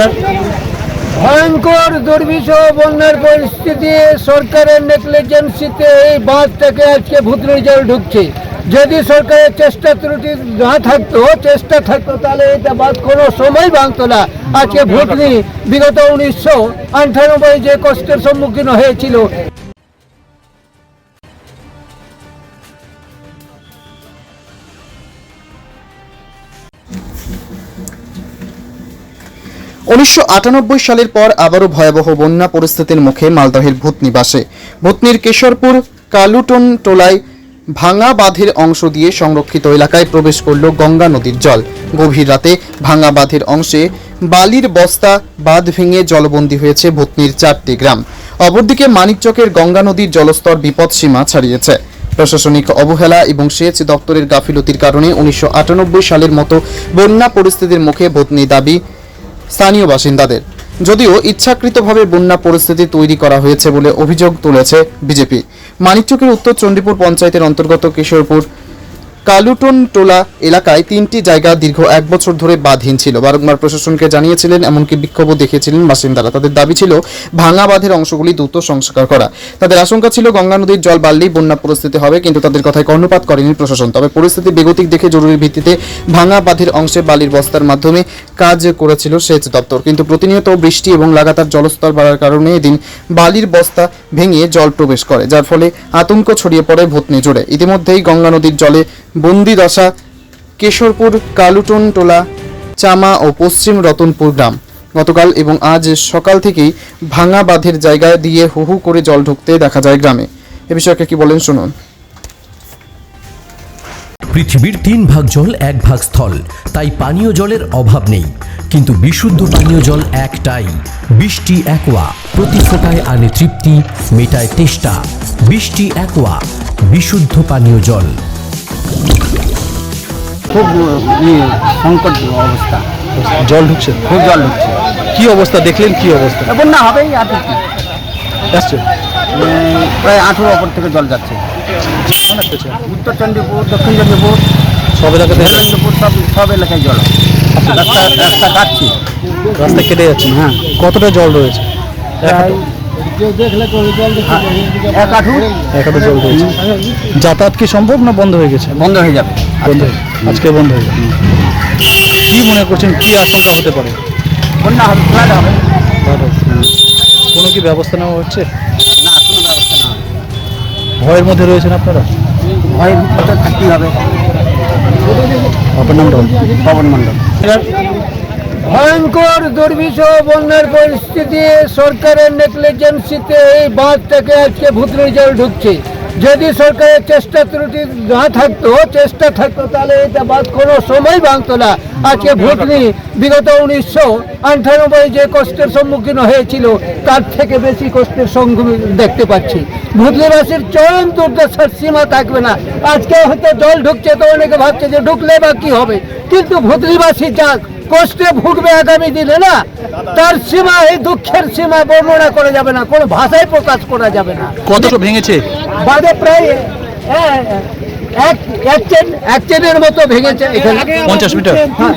Sir. ভয়ঙ্কর দুর্বিষহ বন্যার পরিস্থিতি সরকারের নেগলিজেন্সিতে এই বাঁধটাকে আজকে ভুতনি জল ঢুকছে। যদি সরকারের চেষ্টা ত্রুটি না থাকতো, চেষ্টা থাকতো, তাহলে এটা বাদ কোনো সময় ভাঙতো না। আজকে ভুতনি বিগত উনিশশো আটানব্বই যে কষ্টের সম্মুখীন হয়েছিল উনিশশো আটানব্বই সালের পর আবারও ভয়াবহ বন্যা পরিস্থিতির মুখে মালদহের ভূতনিবাসে ভূতনির কেশরপুর, কালুটন টোলায় ভাঙা বাঁধের অংশ দিয়ে সংরক্ষিত এলাকায় প্রবেশ করল গঙ্গা নদীর জল। গভীর রাতে ভাঙা বাঁধের অংশে বালির বস্তা বাঁধ ভেঙে জলবন্দী হয়েছে ভূতনির চারটি গ্রাম। অপরদিকে মানিকচকের গঙ্গা নদীর জলস্তর বিপদসীমা ছাড়িয়েছে। প্রশাসনিক অবহেলা এবং সেচ দপ্তরের গাফিলতির কারণে উনিশশো আটানব্বই সালের মতো বন্যা পরিস্থিতির মুখে ভূতনি দাবি স্থানীয় বাসিন্দাদের। যদিও ইচ্ছাকৃতভাবে বন্যা পরিস্থিতি তৈরি করা হয়েছে বলে অভিযোগ তুলেছে বিজেপি। মানিকচকের উত্তর চণ্ডীপুর পঞ্চায়েতের অন্তর্গত কিশোরপুর কালুটন টোলা এলাকায় তিনটি জায়গা দীর্ঘ এক বছর ধরে বাঁধহীন ছিল। বারংবার প্রশাসনকে জানিয়েছিলেন, এমনকি বিক্ষোভও দেখিয়েছিলেন বাসিন্দারা। তাদের দাবি ছিল, ভাঙা বাঁধের অংশগুলি দ্রুত সংস্কার করা। তাদের আশঙ্কা ছিল, গঙ্গা নদীর জল বাড়লেই বন্যা পরিস্থিতি হবে, কিন্তু তাদের কথায় কর্ণপাত করেনি প্রশাসন। তবে পরিস্থিতি বেগতিক দেখে জরুরি ভিত্তিতে ভাঙা বাঁধের অংশে বালির বস্তার মাধ্যমে কাজ করেছিল সেচ দপ্তর। কিন্তু প্রতিনিয়ত বৃষ্টি এবং লাগাতার জলস্তর বাড়ার কারণে এদিন বালির বস্তা ভেঙে জল প্রবেশ করে, যার ফলে আতঙ্ক ছড়িয়ে পড়ে ভূতনি জুড়ে ইতিমধ্যেই গঙ্গা নদীর জলে বন্দি দশা কেশরপুর কালুটন টোলা চামা ও পশ্চিম রতনপুর গ্রাম। গতকাল এবং আজ সকাল থেকেই ভাঙা বাঁধের জায়গায় দিয়ে হু হু করে জল ঢুকতে দেখা যায় গ্রামে। এ বিষয়ে কি বলেন শুনুন। পৃথিবীর তিন ভাগ জল এক ভাগ স্থল, তাই পানীয় জলের অভাব নেই। কিন্তু বিশুদ্ধ পানীয় জল একটাই, বৃষ্টি একোয়া, প্রতি ফোটায় আনে তৃপ্তি, মেটায় তেষ্টা। বৃষ্টি একোয়া, বিশুদ্ধ পানীয় জল। খুব সংকট অবস্থা। জল ঢুকছে? খুব জল ঢুকছে। কি অবস্থা? দেখলেন কি অবস্থা? বন্যা হবেই আর কি। আসছে? প্রায় আঠেরো ওপর থেকে জল যাচ্ছে। উত্তর চণ্ডীপুর দক্ষিণ চণ্ডীপুর সব এলাকাতে চণ্ডীপুর সব সব এলাকায় জল। রাস্তা রাস্তা কাটছি। রাস্তা কেটে যাচ্ছে। হ্যাঁ। কতটা জল রয়েছে? প্রায় এক আঠু। এক হাতে জল রয়েছে যাতায়াত কি সম্ভব না বন্ধ হয়ে গেছে? বন্ধ হয়ে যাবে। বন্ধ আজকে বন্ধ হয়ে যাবে। কি মনে করছেন কি আশঙ্কা হতে পারে? বন্যা হবে ফ্লাড হবে। কোনো কি ব্যবস্থা নেওয়া হচ্ছে? না কোনো ব্যবস্থা না। ভয়ের মধ্যে রয়েছেন আপনারা? ভয় থাকতেই হবে। আপনার বলুন। পবন মণ্ডল। ভয়ঙ্কর দুর্বিষহ বন্যার পরিস্থিতি সরকারের নেগলিজেন্সিতে এই বাঁধ থেকে আজকে ভুতনি জল ঢুকছে। যদি সরকারের চেষ্টা ত্রুটি না থাকতো, চেষ্টা থাকতো, তাহলে এটা বাদ কোনো সময় ভাঙতো না। আজকে ভুতনি বিগত উনিশশো আটানব্বই যে কষ্টের সম্মুখীন হয়েছিল, তার থেকে বেশি কষ্টের সম্মুখীন দেখতে পাচ্ছি। ভুতনিবাসীর চরম দুর্দশার সীমা থাকবে না। আজকে হয়তো জল ঢুকছে, তো অনেকে ভাবছে যে ঢুকলে বা কি হবে? কিন্তু ভুতনিবাসী যা কষ্টে ভুগবে আগামী দিনে না তার সীমা এই দুঃখের সীমা বর্ণনা করা যাবে না কোনো ভাষায় প্রকাশ করা যাবে না। কতটা ভেঙেছে? বাদে প্রায় হ্যাঁ, এক এক চেন এক চেনের মতো ভেঙেছে এখানে। পঞ্চাশ মিটার। হ্যাঁ।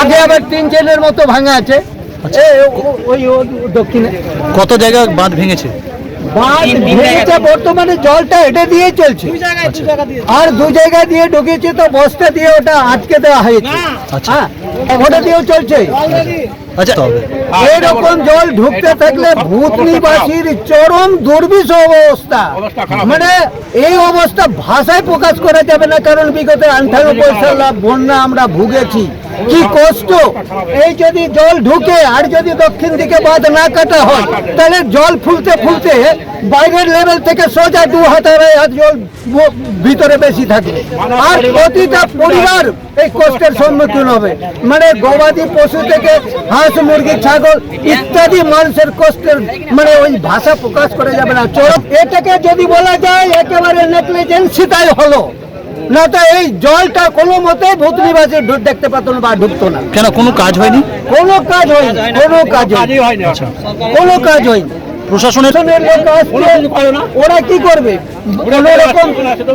আগে আবার তিন চেনের মতো ভাঙা আছে। এ, ওই দক্ষিণে। কত জায়গা বাঁধ ভেঙেছে? বর্তমানে জলটা হেঁটে দিয়ে চলছে। আর দু জায়গা দিয়ে। ঢুকেছে তো বস্তা দিয়ে ওটা আটকে দেওয়া হয়েছে। আচ্ছা। হ্যাঁ ওটা দিয়েও চলছে। আচ্ছা। এরকম জল ঢুকতে থাকলে ভূতনিবাসীর চরম দুর্বিষহ অবস্থা। মানে এই অবস্থা ভাষায় প্রকাশ করা যাবে না কারণ বিগত আঠানব্বই সাল বন্যা আমরা ভুগেছি। কি কষ্ট? এই যদি জল ঢুকে আর যদি দক্ষিণ দিকে বাঁধ না কাটা হয়, তাহলে জল ফুলতে ফুলতে বাইরের লেভেল থেকে সোজা দু হাত জল ভিতরে বেশি থাকে আর প্রতিটা পরিবার এই কষ্টের সম্মুখীন হবে। মানে গবাদি পশু থেকে হাঁস, মুরগি, ছাগল ইত্যাদি মানুষের কষ্টের মানে ওই ভাষা প্রকাশ করা যাবে না। চোর এটাকে যদি বলা যায়, একেবারে নেগলিজেন্সি তাই হলো। না তো এই জলটা কোনো মতে ভূতনিবাসে দেখতে পেত না বা ঢুকতো না। কেন কোনো কাজ হয়নি? কোনো কাজ হয়নি কোনো কাজ হয়নি। কোনো কাজ হয়নি। প্রশাসনের ওরা কি করবে? রকম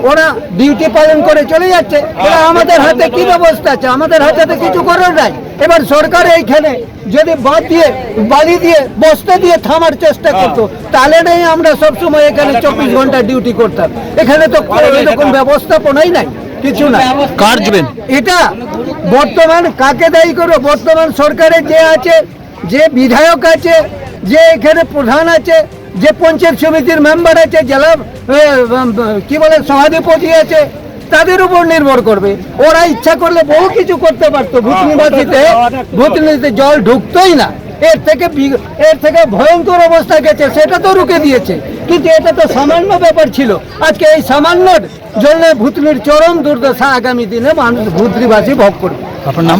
ওরা ডিউটি পালন করে চলে যাচ্ছে। ওরা আমাদের হাতে কি ব্যবস্থা আছে? আমাদের হাতে তো কিছু করার নাই। এবার সরকার এইখানে যদি বাদ দিয়ে বালি দিয়ে বস্তা দিয়ে থামার চেষ্টা করতো তাহলে নেই আমরা সবসময় এখানে চব্বিশ ঘণ্টা ডিউটি করতাম। এখানে তো এরকম ব্যবস্থাপনাই নাই কিছু না কার এটা বর্তমান কাকে দায়ী করো বর্তমান সরকারের যে আছে যে বিধায়ক আছে যে এখানে প্রধান আছে যে পঞ্চায়েত সমিতির মেম্বার আছে জেলা কি বলে সভাধিপতি আছে তাদের উপর নির্ভর করবে। ওরা ইচ্ছা করলে বহু কিছু করতে পারতো ভূতনিবাসীতে ভূতনিতে জল ঢুকতোই না। এর থেকে এর থেকে ভয়ঙ্কর অবস্থা গেছে সেটা তো রুখে দিয়েছে। কিন্তু এটা তো সামান্য ব্যাপার ছিল। আজকে এই সামান্য জন্য ভূতনির চরম দুর্দশা আগামী দিনে মানুষ ভূতনিবাসী ভোগ করবে। আপনার নাম?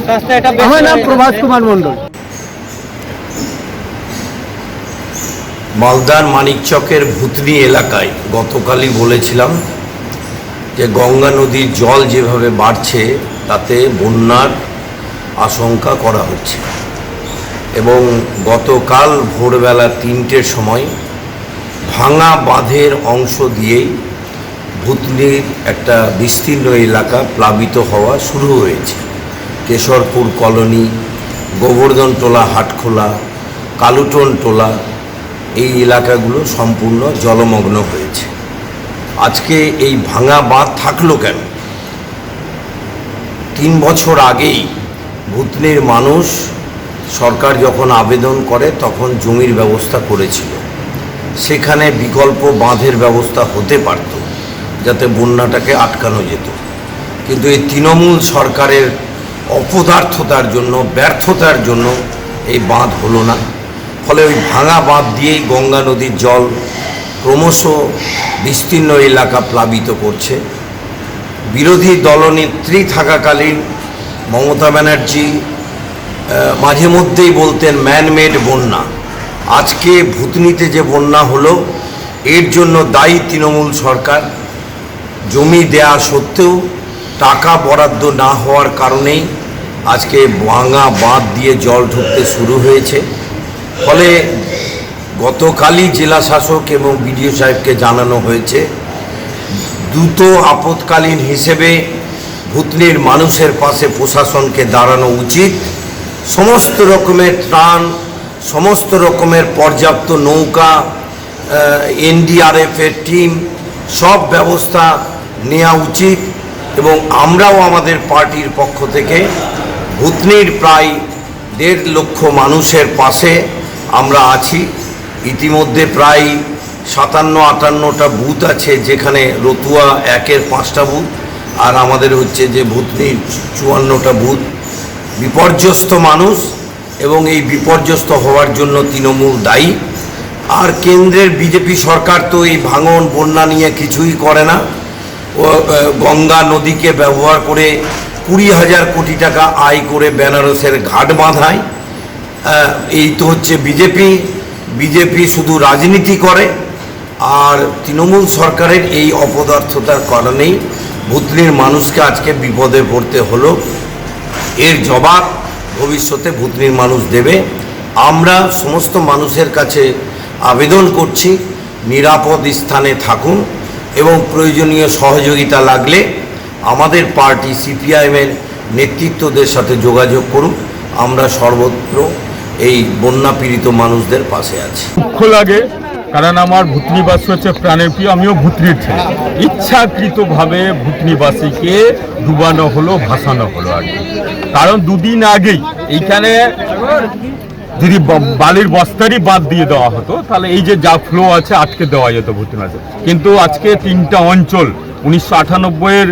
আমার নাম প্রভাস কুমার মণ্ডল। মালদার মানিকচকের ভূতনি এলাকায় গতকালই বলেছিলাম যে গঙ্গা নদীর জল যেভাবে বাড়ছে, তাতে বন্যার আশঙ্কা করা হচ্ছে। এবং গতকাল ভোরবেলা তিনটের সময় ভাঙা বাঁধের অংশ দিয়েই ভূতনির একটা বিস্তীর্ণ এলাকা প্লাবিত হওয়া শুরু হয়েছে। কেশরপুর কলোনি, গোবর্ধন টোলা হাটখোলা কালুটন টোলা এই এলাকাগুলো সম্পূর্ণ জলমগ্ন হয়েছে। আজকে এই ভাঙা বাঁধ থাকল কেন? তিন বছর আগেই ভূতনির মানুষ সরকার যখন আবেদন করে, তখন জমির ব্যবস্থা করেছিল। সেখানে বিকল্প বাঁধের ব্যবস্থা হতে পারত, যাতে বন্যাটাকে আটকানো যেত। কিন্তু এই তৃণমূল সরকারের অপদার্থতার জন্য, ব্যর্থতার জন্য এই বাঁধ হলো না। ফলে ওই ভাঙা বাঁধ দিয়েই গঙ্গা নদীর জল ক্রমশ বিস্তীর্ণ এলাকা প্লাবিত করছে। বিরোধী দলনেত্রী থাকাকালীন মমতা ব্যানার্জি মাঝে মধ্যেই বলতেন ম্যানমেড বন্যা। আজকে ভূতনিতে যে বন্যা হলো, এর জন্য দায়ী তৃণমূল সরকার। জমি দেয়া সত্ত্বেও টাকা বরাদ্দ না হওয়ার কারণেই আজকে ভাঙা বাঁধ দিয়ে জল ঢুকতে শুরু হয়েছে। ফলে গতকালই জেলা শাসক এবং বিডিও সাহেবকে জানানো হয়েছে, দ্রুত আপৎকালীন হিসেবে ভূতনির মানুষের পাশে প্রশাসনকে দাঁড়ানো উচিত। সমস্ত রকমের ত্রাণ, সমস্ত রকমের পর্যাপ্ত নৌকা এনডিআরএফের টিম, সব ব্যবস্থা নেওয়া উচিত এবং আমরাও আমাদের পার্টির পক্ষ থেকে ভূতনির প্রায় দেড় লক্ষ মানুষের পাশে আমরা আছি। ইতিমধ্যে প্রায় সাতান্ন, আটান্নটা বুথ আছে যেখানে রতুয়া একের পাঁচটা বুথ আর আমাদের হচ্ছে যে ভূতনির চুয়ান্নটা বুথ। বিপর্যস্ত মানুষ এবং এই বিপর্যস্ত হওয়ার জন্য তৃণমূল দায়ী। আর কেন্দ্রের বিজেপি সরকার তো এই ভাঙন, বন্যা নিয়ে কিছুই করে না। গঙ্গা নদীকে ব্যবহার করে কুড়ি হাজার কোটি টাকা আয় করে বেনারসের ঘাট বাঁধায়। এই তো হচ্ছে বিজেপি। বিজেপি শুধু রাজনীতি করে, আর তৃণমূল সরকারের এই অপদার্থতার কারণেই ভুতনির মানুষকে আজকে বিপদে পড়তে হলো। এর জবাব ভবিষ্যতে ভুতনির মানুষ দেবে। আমরা সমস্ত মানুষের কাছে আবেদন করছি, নিরাপদ স্থানে থাকুন এবং প্রয়োজনীয় সহযোগিতা লাগলে আমাদের পার্টি সিপিআইএমের নেতৃত্বদের সাথে যোগাযোগ করুন। আমরা সর্বত্র এই বন্যা পীড়িত মানুষদের পাশে আছে। দুঃখ লাগে, কারণ আমার ভূতনিবাসী হচ্ছে প্রাণের প্রিয়, আমিও ভূতনির ছেলে। ইচ্ছাকৃতভাবে ভূতনিবাসীকে ডুবানো হলো, ভাসানো হলো আর কারণ দুদিন আগেই এইখানে যদি বালির বস্তারই বাদ দিয়ে দেওয়া হতো, তাহলে এই যে যা ফ্লো আছে, আটকে দেওয়া যেত ভূতনিবাসে। কিন্তু আজকে তিনটা অঞ্চল, উনিশশো আটানব্বইয়ের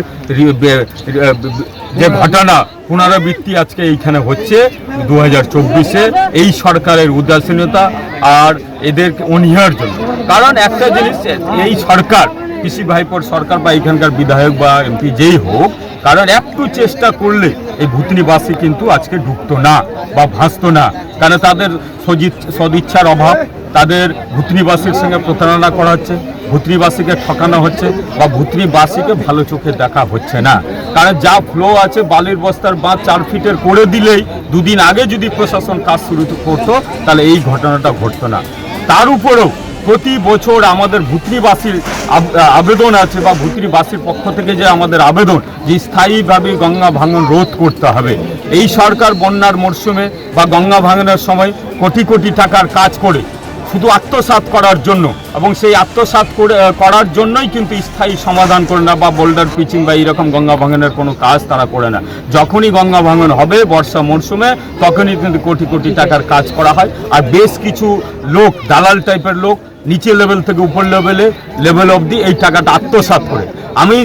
যে ঘটনা পুনরাবৃত্তি আজকে এইখানে হচ্ছে দু হাজার এই সরকারের উদাসীনতা আর এদের অনীহার জন্য। কারণ একটা জিনিস, এই সরকার কৃষি ভাইপোর সরকার বা এখানকার বিধায়ক বা এমপি যেই হোক, কারণ একটু চেষ্টা করলে এই ভূতনিবাসী কিন্তু আজকে ঢুকতো না বা ভাসতো না। কারণ তাদের সদিচ্ছার অভাব, তাদের ভূতনিবাসীর সঙ্গে প্রতারণা করা হচ্ছে, ভূতনিবাসীকে ঠকানো হচ্ছে বা ভূতনিবাসীকে ভালো চোখে দেখা হচ্ছে না। কারণ যা ফ্লো আছে, বালির বস্তার বাঁধ চার ফিটের করে দিলেই দুদিন আগে যদি প্রশাসন কাজ শুরু করতো, তাহলে এই ঘটনাটা ঘটতো না। তার উপরেও প্রতি বছর আমাদের ভুতনিবাসীর আব- আবেদন আছে বা ভুতনিবাসীর পক্ষ থেকে যে আমাদের আবেদন যে স্থায়ীভাবে গঙ্গা ভাঙন রোধ করতে হবে। এই সরকার বন্যার মরশুমে বা গঙ্গা ভাঙনের সময় কোটি কোটি টাকার কাজ করে শুধু আত্মসাৎ করার জন্য এবং সেই আত্মসাৎ করে করার জন্যই কিন্তু স্থায়ী সমাধান করে না বা বোল্ডার পিচিং বা এইরকম গঙ্গা ভাঙনের কোনো কাজ তারা করে না। যখনই গঙ্গা ভাঙন হবে বর্ষা মরশুমে, তখনই কিন্তু কোটি কোটি টাকার কাজ করা হয়। আর বেশ কিছু লোক, দালাল টাইপের লোক, নিচে লেভেল থেকে উপর লেভেলে লেভেল অবধি এই টাকাটা আত্মসাৎ করে। আমি,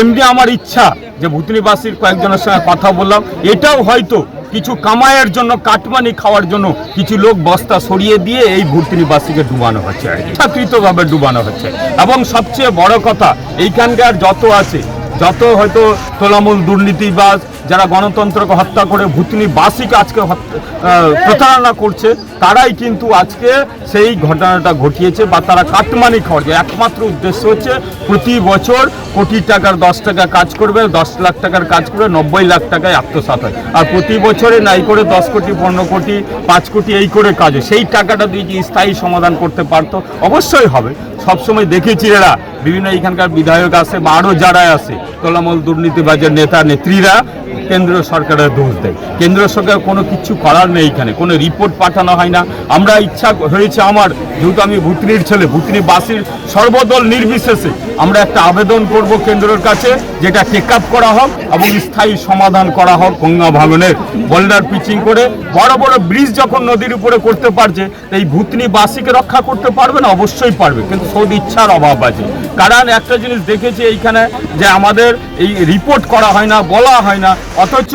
এমনি আমার ইচ্ছা যে ভূতনিবাসীর কয়েকজনের সঙ্গে কথা বললাম। এটাও হয়তো কিছু কামায়ের জন্য, কাটমানি খাওয়ার জন্য কিছু লোক বস্তা সরিয়ে দিয়ে এই ভূর্তিনিবাসীকে ডুবানো হচ্ছে, ইচ্ছাকৃতভাবে ডুবানো হচ্ছে। এবং সবচেয়ে বড় কথা, এইখানকার যত আছে যত হয়তো তোলামূল দুর্নীতিবাজ যারা গণতন্ত্রকে হত্যা করে ভূতনিবাসীকে আজকে হত্যা- প্রতারণা করছে, তারাই কিন্তু আজকে সেই ঘটনাটা ঘটিয়েছে বা তারা কাটমানি যে একমাত্র উদ্দেশ্য হচ্ছে প্রতি বছর কোটি টাকার, দশ টাকা কাজ করবে, দশ লাখ টাকার কাজ করবে, নব্বই লাখ টাকায় আত্মসাৎ হয়। আর প্রতি বছরে নাই করে দশ কোটি, পনেরো কোটি, পাঁচ কোটি এই করে কাজ সেই টাকাটা দিয়ে যে স্থায়ী সমাধান করতে পারতো, অবশ্যই হবে। সবসময় দেখেছি এরা বিভিন্ন এখানকার বিধায়ক আছে বা আরও যারা আছে, তোলামূল দুর্নীতিবাজের নেতা, নেত্রীরা। কেন্দ্র সরকারের দোষ দেয়। কেন্দ্র সরকার কোনো কিছু করার নেই এখানে, কোনো রিপোর্ট পাঠানো হয় না। আমরা ইচ্ছা হয়েছে আমার, যেহেতু আমি ভুতনির ছেলে ভুতনি বাসির সর্বদল নির্বিশেষে আমরা একটা আবেদন করব কেন্দ্রের কাছে, যেটা টেক আপ করা হোক এবং স্থায়ী সমাধান করা হোক গঙ্গা ভাঙনের বোল্ডার পিচিং করে। বড় বড় ব্রিজ যখন নদীর উপরে করতে পারছে, এই ভুতনি বাসীকে রক্ষা করতে পারবে না? অবশ্যই পারবে, কিন্তু সদ ইচ্ছার অভাব আছে। কারণ একটা জিনিস দেখেছি এইখানে, যে আমাদের এই রিপোর্ট করা হয় না, বলা হয় না অথচ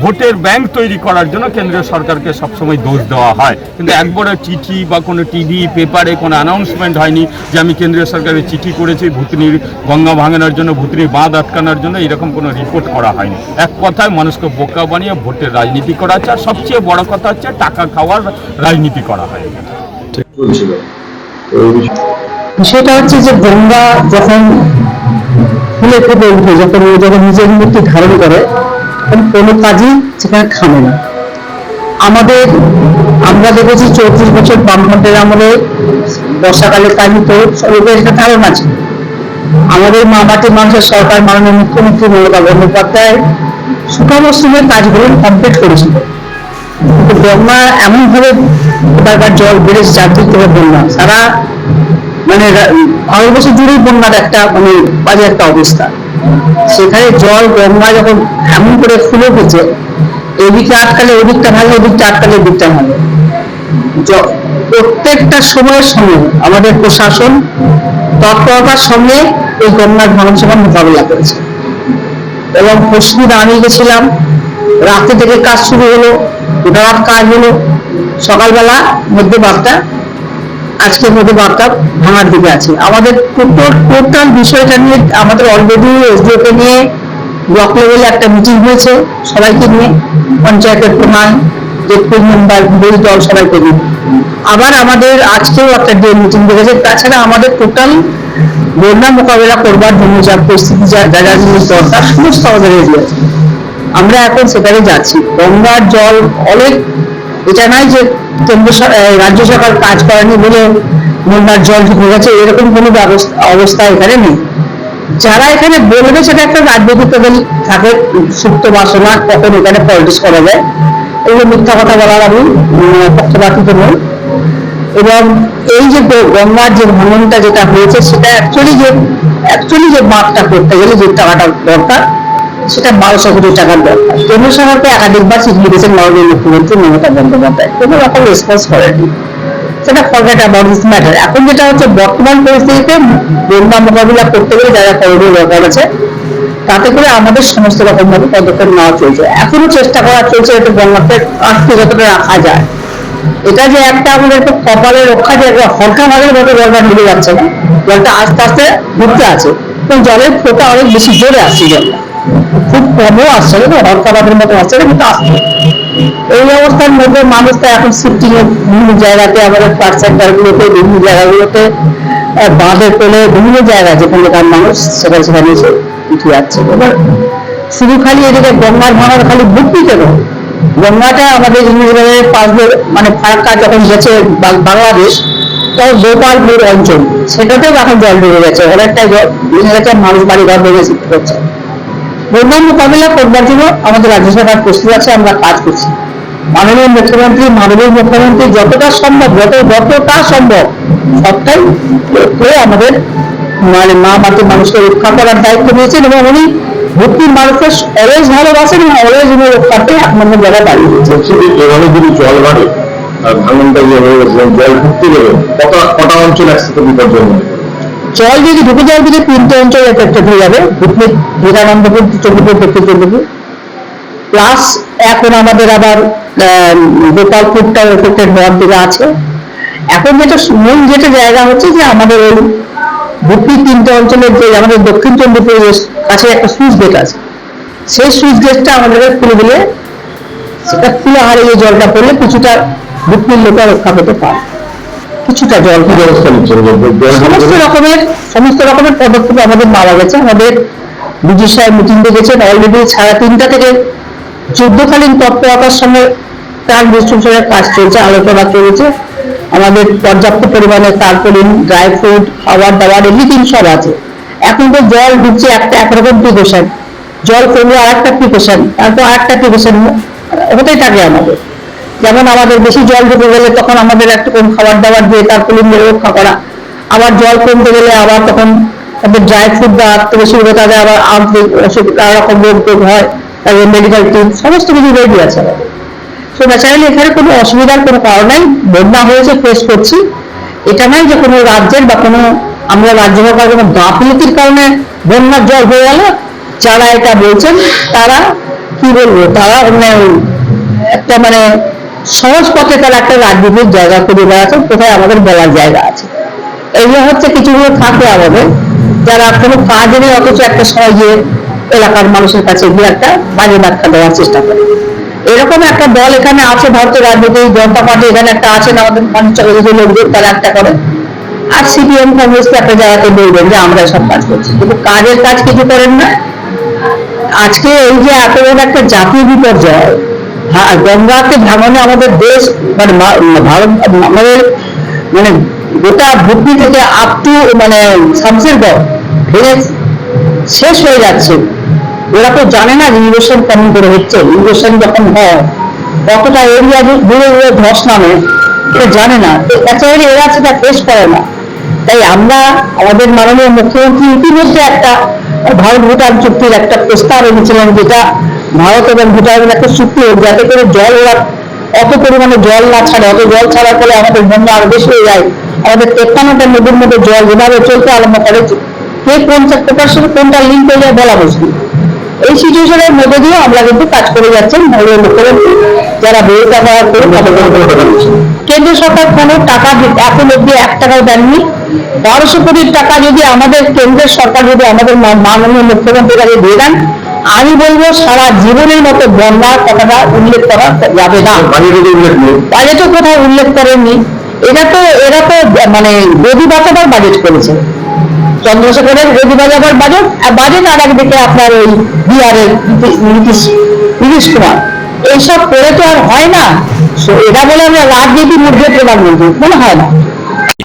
ভোটের ব্যাংক তৈরি করার জন্য কেন্দ্রীয় সরকারকে সবসময় দোষ দেওয়া হয়। কিন্তু একবারে চিঠি বা কোনো টিভি পেপারে কোনো অ্যানাউন্সমেন্ট হয়নি যে আমি কেন্দ্রীয় সরকারের চিঠি করেছি, ভুতনির গঙ্গা ভাঙানোর জন্য, ভুতনির বাঁধ আটকানোর জন্য এরকম কোনো রিপোর্ট করা হয়নি। এক কথায় মানুষকে বোকা বানিয়ে ভোটের রাজনীতি করা হচ্ছে, আর সবচেয়ে বড় কথা হচ্ছে টাকা খাওয়ার রাজনীতি করা হয়। সেটা হচ্ছে যে গঙ্গা যখন ফুলে ফেপে উঠে যখন যখন নিজের মূর্তি ধারণ করে তখন কোনো কাজই সেখানে থামে না। আমাদের, আমরা দেখেছি চৌত্রিশ বছর বামফ্রন্টের আমলে বর্ষাকালে পানি তো লোকের একটা ধারণা ছিল আমাদের মা মাটির মানুষের সরকার মাননীয় মুখ্যমন্ত্রী মমতা বন্দ্যোপাধ্যায় সুখামশ্রমের কাজগুলো কমপ্লিট করেছিল। কিন্তু বন্যা এমন ভাবে এবারকার জল বেড়েছে চারদিক থেকে বন্যা, সারা মানে ভারতবর্ষ জুড়েই বন্যার একটা মানে বাজে একটা অবস্থা। সেখানে জল, গঙ্গা যখন এমন করে ফুলে উঠেছে এদিকে আটকালে ওদিকটা ভালো ওদিকটা আটকালে এদিকটা ভালো প্রত্যেকটা সময়ের সঙ্গে আমাদের প্রশাসন তৎপরতার সঙ্গে এই গঙ্গার ভাঙন সময় মোকাবিলা করেছে। এবং পশ্চিমে আমি গেছিলাম রাতে থেকে কাজ শুরু হলো গোটা কাজ হলো, সকালবেলা মধ্যে বার্তা আজকের মধ্যে বার্তা ভাঙার দিকে আছে। আমাদের টোটাল বিষয়টা নিয়ে আমাদের অলরেডি এসডিওকে নিয়ে ব্লক লেভেলে একটা মিটিং হয়েছে সবাইকে নিয়ে। পঞ্চায়েতের প্রধান জেটপুর দল সবাইকে নিয়ে। আবার আমাদের আজকেও একটা ডে মিটিং দেখেছে, তাছাড়া আমাদের টোটাল বন্যা মোকাবেলা করবার জন্য যা পরিস্থিতি, যা যা যা জিনিস দরকার সমস্ত আমাদের আছে আমরা এখন সেখানে যাচ্ছি। গঙ্গার জল অনেক এটা নয় যে কেন্দ্র রাজ্য সরকার কাজ করেনি বলে বন্যার জল ঢুকে গেছে, এরকম কোনো অবস্থা এখানে নেই। যারা এখানে বলবে সেটা একটা রাজনৈতিক তাদের থাকে, সুপ্ত বাসনা কখন এখানে পলিটিক্স করা যায়। এগুলো মিথ্যা কথা বলার আমি পক্ষপাতিত নই। এবং এই যে গঙ্গার যে ভাঙনটা যেটা হয়েছে, সেটা অ্যাকচুয়ালি যে অ্যাকচুয়ালি যে মাপটা করতে গেলে যে টাকাটা দরকার সেটা বারোশো কোটি টাকার দরকার কেন্দ্র সরকারকে একাধিকবার চিঠি লিখেছেন মাননীয় মুখ্যমন্ত্রী মমতা বন্দ্যোপাধ্যায়। কোনো রকম রেসপন্স করেনি সেটা ফরগেট অ্যাবাউট দিস ম্যাটার এখন যেটা হচ্ছে, বর্তমান পরিস্থিতিতে বন্যা মোকাবিলা করতে গেলে যারা করণীয় দরকার আছে, তাতে করে আমাদের সমস্ত রকম ভাবে পদক্ষেপ নেওয়া চলছে। এখনও চেষ্টা করা চলছে এটা গঙ্গাকে আটকে যতটা রাখা যায়। এটা যে একটা আমাদের একটা কপালে রক্ষা যে হরকা ভাগের মতো জলটা ঢুকে যাচ্ছে না জলটা আস্তে আস্তে ঢুকতে আছে। জলের ফোটা অনেক বেশি জোরে আসছে জলটা খুব কমও আসছে না হরকা ভাগের মতো আসছে না কিন্তু আসছে। এই অবস্থার মধ্যে মানুষ তো এখন শিফটিং এর বিভিন্ন জায়গাতে, আমাদের সেন্টার গুলোতে বিভিন্ন জায়গাগুলোতে বাঁধের পেলে বিভিন্ন জায়গায় যেখানকার মানুষ সেখানে সেখানে এসে উঠে যাচ্ছে। এবার শুধু খালি এদিকে গঙ্গার ভাঙার খালি ভর্তি কেন? গঙ্গাটা আমাদের ইংরেজের পাশ দিয়ে মানে ফারাক্কা যখন গেছে বাংলাদেশ তাও গোপালপুর অঞ্চল। সেটাতেও এখন জল ঢুকে গেছে। অনেকটা গেছে মানুষ বাড়ি ঘর ভেঙে শিফট করছে বন্যা মোকাবিলা করবার জন্য আমাদের রাজ্য সরকার প্রস্তুত আছে, আমরা কাজ করছি। মাননীয় মুখ্যমন্ত্রী মাননীয় মুখ্যমন্ত্রী যতটা সম্ভব, যত যতটা সম্ভব, সবটাই করে আমাদের মানে মা মাটির মানুষকে রক্ষা করার দায়িত্ব নিয়েছেন এবং উনি ভক্তির মানুষকে অলওয়েজ ভালোবাসেন এবং অলওয়েজ উনি রক্ষাতে নম্বর জায়গায় দাঁড়িয়ে দিয়েছেন যদি জল বাড়ে আর ভাঙনটা গেছে এবং জল ঢুকতে গেলে কটা কটা অঞ্চল একসাথে বিপর্যয় যদি ঢুকে যাওয়ার দিকে তিনটে অঞ্চল এফেক্টেড হয়ে যাবে বিবেকানন্দপুর চন্দ্রপুর দক্ষিণ চন্দ্রপুর প্লাস এখন আমাদের আবার গোপালপুরটাও এফেক্টেড হওয়ার দিকে আছে। এখন যেটা মূল যেটা জায়গা হচ্ছে যে আমাদের ওই ভূতনি তিনটে অঞ্চলের যে আমাদের দক্ষিণ চন্দ্রপুরের কাছে একটা সুইচ গেট আছে, সেই সুইচ গেটটা আমাদেরকে খুলে দিলে, সেটা খুলে হারিয়ে জলটা পড়লে কিছুটা ভূতনির লোকেরা রক্ষা পেতে পারে। কিছুটা জল ব্যবস্থা সমস্ত রকমের সমস্ত রকমের পদক্ষেপ আমাদের নেওয়া গেছে। আমাদের বিজি সাহেব মিটিং ডেকেছেন। অলরেডি সাড়ে তিনটা থেকে যুদ্ধকালীন তৎপরতার সঙ্গে তার ডিস্ট্রিবিউশনের কাজ চলছে, আলোচনা চলছে। আমাদের পর্যাপ্ত পরিমাণে তারপলিন ড্রাই ফ্রুট খাবার দাবার এভরিথিং সব আছে। এখন তো জল ঢুকছে একটা একরকম প্রিকশন জল কমলে আর একটা প্রিকশন তারপর আর একটা প্রিকশন হতেই থাকে আমাদের। যেমন আমাদের বেশি জল ঢুকে গেলে তখন আমাদের একটু কম খাবার দাবার দিয়ে তারপরে মেরে রক্ষা করা। আবার জল কমতে গেলে আবার তখন তাদের ড্রাই ফ্রুট বা আত্ম বেশি হলে তাদের আবার নানা রকম রোগ টোগ হয়, তাদের মেডিকেল টিম সমস্ত কিছু রেডি আছে তো ন্যাচারালি এখানে কোনো অসুবিধার কোনো কারণ নাই, বন্যা হয়েছে ফেস করছি। এটা নয় যে কোনো রাজ্যের বা কোনো আমরা রাজ্য সরকার কোনো গাফিলতির কারণে বন্যার জল হয়ে গেল। যারা এটা বলছেন, তারা কি বলব? তারা মানে একটা মানে সহজ পথে তারা একটা রাজনীতির জায়গা করে বেড়াচ্ছেন, কোথায় আমাদের বলার জায়গা আছে। এইগুলো হচ্ছে কিছুগুলো থাকে আমাদের, যারা কোনো কাজ নেই, অথচ একটা গিয়ে এলাকার মানুষের কাছে গিয়ে একটা বাজে ব্যাখ্যা দেওয়ার চেষ্টা করে। এরকম একটা দল এখানে আছে ভারতের রাজনীতি, জনতা পার্টি এখানে একটা আছেন, আমাদের পঞ্চাশ লোকদের, তারা একটা করে। আর সিপিএম, কংগ্রেসকে একটা জায়গাতে বলবেন যে আমরা সব কাজ করছি। কিন্তু কাজের কাজ কিছু করেন না। আজকে এই যে এত একটা জাতীয় বিপর্যয় গঙ্গাকে ভাঙনে আমাদের দেশ মানে ভারত, আমাদের মানে গোটা ভূমি থেকে আপ টু মানে শেষ হয়ে যাচ্ছে। ওরা তো জানে না যে ইরিগেশন কেমন করে হচ্ছে। ইরিগেশন যখন হয়, কতটা এরিয়া ঘুরে ঘুরে ধস নামে এটা জানে না। অ্যাকচুয়ালি এরা সেটা ফেস করে না। তাই আমরা, আমাদের মাননীয় মুখ্যমন্ত্রী ইতিমধ্যে একটা ভারত ভুটান চুক্তির একটা প্রস্তাব এনেছিলেন যেটা ভারত এবং ভুটানের একটা চুক্তি হোক, যাতে করে জল ওরা অত পরিমাণে জল না ছাড়ে, অত জল ছাড়ার ফলে আমাদের বন্যা আরও বেশি হয়ে যায়। আমাদের তেপ্পান্নটা নদীর মধ্যে জল যেভাবে চলতে আরম্ভ করে কে কোন কোনটার সাথে কোনটা লিঙ্ক হয়ে যায় বলা মুশকিল। এই সিচুয়েশনের মধ্যে দিয়ে আমরা কিন্তু কাজ করে যাচ্ছেন মাননীয় মুখ্যমন্ত্রী যারা বেরোটা করার করে কেন্দ্র সরকার কোনো টাকা এখন অব্দি এক টাকাও দেননি। বারোশো কোটি টাকা যদি আমাদের কেন্দ্রের সরকার যদি আমাদের মাননীয় মুখ্যমন্ত্রীর কাছে দিয়ে দেন আমি বলব সারা জীবনের মতো বন্যার কথাটা উল্লেখ করা যাবে না। বাজেটও কোথাও উল্লেখ করেননি। এটা তো এরা তো মানে গদি বাঁচাবার বাজেট করেছে। চন্দ্রশেখরের গদি বাঁচাবার বাজেট আর বাজেট আর একদিকে আপনার ওই বিহারের নীতিশ নীতিশ কুমার। এইসব করে তো আর হয় না। এরা বলে আমরা রাজনীতির মধ্যে প্রধানমন্ত্রী মনে হয় না।